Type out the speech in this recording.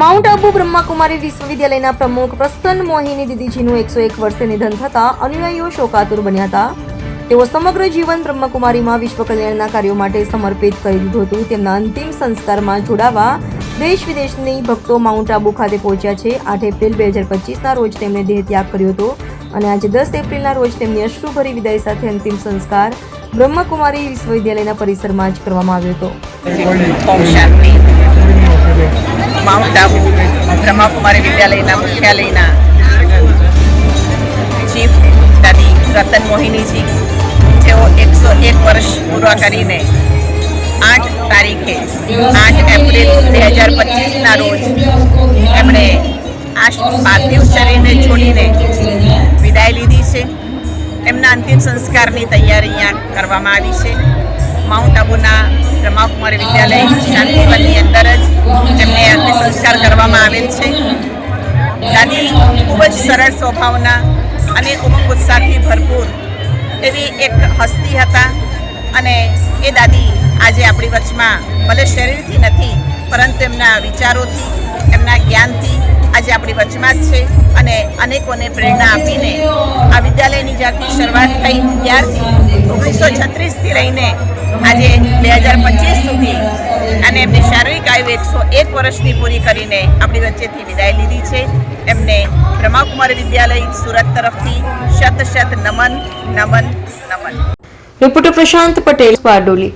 Mount Abu Brahmakumari વિશ્વવિદ્યાલયના પ્રમુખ પ્રસન્ન મોહિની દીદીજીનું એકસો એક વર્ષે નિધન થતાં અનુયાયીઓ શોકાતુર બન્યા હતા. તેઓ સમગ્ર જીવન બ્રહ્મકુમારીમાં વિશ્વ કલ્યાણના કાર્યો માટે સમર્પિત કરી દીધું હતું. તેમના અંતિમ સંસ્કારમાં જોડાવા દેશ વિદેશની ભક્તો માઉન્ટ આબુ ખાતે પહોંચ્યા છે. આઠ એપ્રિલ બે હજાર પચીસના રોજ તેમણે દેહ ત્યાગ કર્યો હતો અને આજે દસ એપ્રિલના રોજ તેમની અશ્રુભરી વિદાય સાથે અંતિમ સંસ્કાર બ્રહ્મકુમારી વિશ્વવિદ્યાલયના પરિસરમાં જ કરવામાં આવ્યો હતો. આબુ, બ્રહ્માકુમારી વિદ્યાલયના મુખ્યાલયના ચીફ દાદી રતન મોહિનીજી, જેઓ એકસો એક વર્ષ પૂરા કરીને આઠ તારીખે, આઠ એપ્રિલ બે હજાર પચીસના રોજ એમણે આ પાર્થિવ શરીરને છોડીને વિદાય લીધી છે. એમના અંતિમ સંસ્કારની તૈયારી અહીંયા કરવામાં આવી છે. માઉન્ટ આબુના બ્રહ્માકુમારી વિદ્યાલય શાંતિવનની દાદી ખૂબ જ સરળ સ્વભાવના અને ઉમંગ ઉત્સાહથી ભરપૂર એવી એક હસ્તી હતા અને એ દાદી આજે આપણી વચમાં ભલે શરીરથી નથી, પરંતુ એમના વિચારોથી, એમના જ્ઞાનથી આજે આપણી વચમાં જ છે અને અનેકોને પ્રેરણા આપીને આ વિદ્યાલયની જ્યારથી શરૂઆત થઈ ત્યારથી ઓગણીસો છત્રીસથી લઈને આજે બે હજાર પચીસ સુધી એકસો એક વર્ષની પૂરી કરીને આપણી વચ્ચેથી વિદાય લીધી છે. એમને બ્રહ્માકુમારી વિદ્યાલય સુરત તરફથી શત શત નમન નમન નમન. પ્રશાંત પટેલ બારડોલી